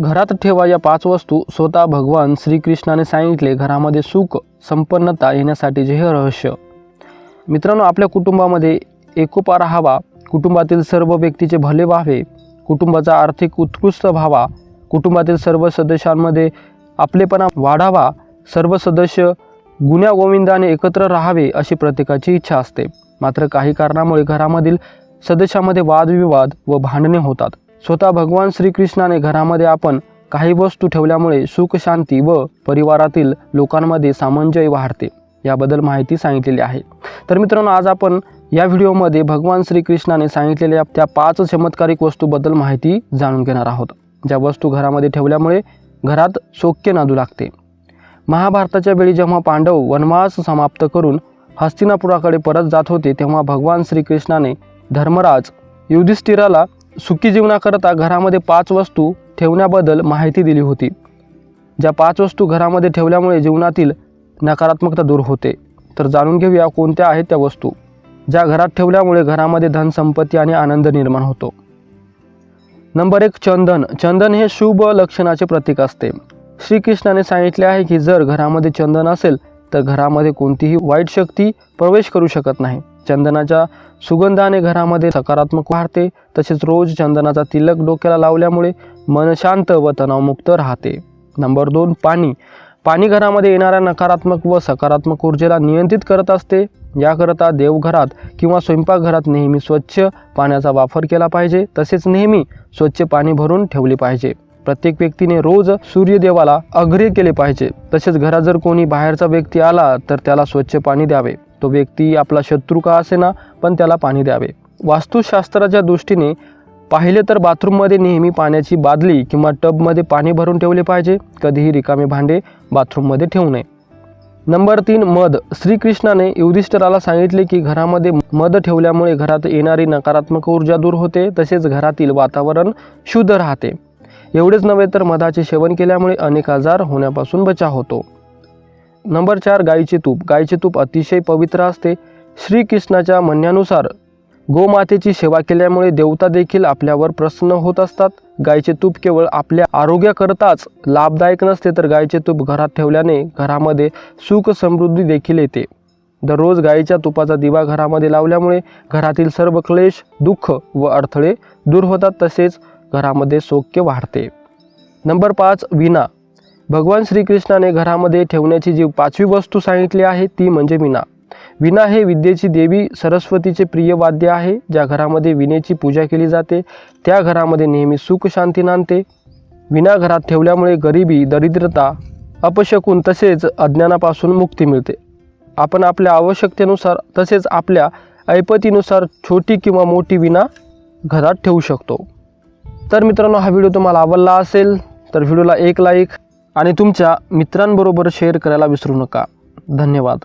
घरात ठेवा या पाच वस्तू स्वतः भगवान श्रीकृष्णाने सांगितले. घरामध्ये सुख संपन्नता येण्यासाठीचे हे रहस्य. मित्रांनो आपल्या कुटुंबामध्ये एकोपा राहावा. कुटुंबातील सर्व व्यक्तीचे भले व्हावे. कुटुंबाचा आर्थिक उत्कृष्ट व्हावा. कुटुंबातील सर्व सदस्यांमध्ये आपलेपणा वाढावा. सर्व सदस्य गुण्यागोविंदाने एकत्र राहावे अशी प्रत्येकाची इच्छा असते. मात्र काही कारणामुळे घरामधील सदस्यामध्ये वादविवाद व भांडणे होतात. स्वतः भगवान श्रीकृष्णाने घरामध्ये आपण काही वस्तू ठेवल्यामुळे सुख शांती व परिवारातील लोकांमध्ये सामंजय वाढते याबद्दल माहिती सांगितलेली आहे. तर मित्रांनो आज आपण या व्हिडिओमध्ये भगवान श्रीकृष्णाने सांगितलेल्या त्या पाच चमत्कारिक वस्तूबद्दल माहिती जाणून घेणार आहोत. ज्या वस्तू घरामध्ये ठेवल्यामुळे घरात सौख्य नादू लागते. महाभारताच्या वेळी जेव्हा पांडव वनवास समाप्त करून हस्तिनापुराकडे परत जात होते तेव्हा भगवान श्रीकृष्णाने धर्मराज युधिष्ठिराला सुखी जीवनाकरता घरामध्ये पाच वस्तू ठेवण्याबद्दल माहिती दिली होती. ज्या पाच वस्तू घरामध्ये ठेवल्यामुळे जीवनातील नकारात्मकता दूर होते. तर जाणून घेऊया कोणत्या आहेत त्या वस्तू. ज्या घरात ठेवल्यामुळे घरामध्ये धन संपत्ती आणि आनंद निर्माण होतो. नंबर एक चंदन. चंदन हे शुभ लक्षणाचे प्रतीक असते. श्रीकृष्णाने सांगितले आहे की जर घरामध्ये चंदन असेल तर घरामध्ये कोणतीही वाईट शक्ती प्रवेश करू शकत नाही. चंदनाच्या सुगंधाने घरामध्ये सकारात्मक वाढते तसेच रोज चंदनाचा तिलक डोक्याला लावल्यामुळे मन शांत व तणावमुक्त राहते. नंबर दोन पाणी. पाणी घरामध्ये येणाऱ्या नकारात्मक व सकारात्मक ऊर्जेला नियंत्रित करत असते. याकरता देवघरात किंवा स्वयंपाकघरात नेहमी स्वच्छ पाण्याचा वापर केला पाहिजे तसेच नेहमी स्वच्छ पाणी भरून ठेवले पाहिजे. प्रत्येक व्यक्तीने रोज सूर्यदेवाला अग्र्य केले पाहिजे. तसेच घरात जर कोणी बाहेरचा व्यक्ती आला तर त्याला स्वच्छ पाणी द्यावे. तो व्यक्ती आपला शत्रू का असेना पण त्याला पाणी द्यावे. वास्तुशास्त्राच्या दृष्टीने पाहिले तर बाथरूममध्ये नेहमी पाण्याची बादली किंवा टबमध्ये पाणी भरून ठेवले पाहिजे कधीही रिकामे भांडे बाथरूममध्ये ठेवू नये. नंबर तीन मध. श्रीकृष्णाने युधिष्ठराला सांगितले की घरामध्ये मध ठेवल्यामुळे घरात येणारी नकारात्मक ऊर्जा दूर होते तसेच घरातील वातावरण शुद्ध राहते. एवढेच नव्हे तर मधाचे सेवन केल्यामुळे अनेक आजार होण्यापासून बचाव होतो. नंबर चार गाईचे तूप. गाईचे तूप अतिशय पवित्र असते. श्रीकृष्णाच्या म्हणण्यानुसार गोमातेची सेवा केल्यामुळे देवता देखील आपल्यावर प्रसन्न होत असतात. गायीचे तूप केवळ आपल्या आरोग्याकरताच लाभदायक नसते तर गायीचे तूप घरात ठेवल्याने घरामध्ये सुख समृद्धी देखील येते. दररोज गायीच्या तुपाचा दिवा घरामध्ये लावल्यामुळे घरातील सर्व क्लेश दुःख व अडथळे दूर होतात तसेच घरामध्ये सौख्य वाढते. नंबर पाच विणा. भगवान श्रीकृष्णाने घरामध्ये ठेवण्याची जी पाचवी वस्तू सांगितली आहे ती म्हणजे विणा. विणा हे विद्येची देवी सरस्वतीचे प्रिय वाद्य आहे ज्या घरामध्ये विनेची पूजा केली जाते. त्या घरामध्ये नेहमी सुख शांती नांदते. विणा घरात ठेवल्यामुळे गरिबी दरिद्रता अपशकून तसेच अज्ञानापासून मुक्ती मिळते. आपण आपल्या आवश्यकतेनुसार तसेच आपल्या ऐपतीनुसार छोटी किंवा मोठी विणा घरात ठेवू शकतो. तर मित्रांनो हा व्हिडिओ तुम्हाला आवडला असेल तर व्हिडिओला एक लाईक आणि तुमच्या मित्रांबरोबर शेअर करायला विसरू नका. धन्यवाद.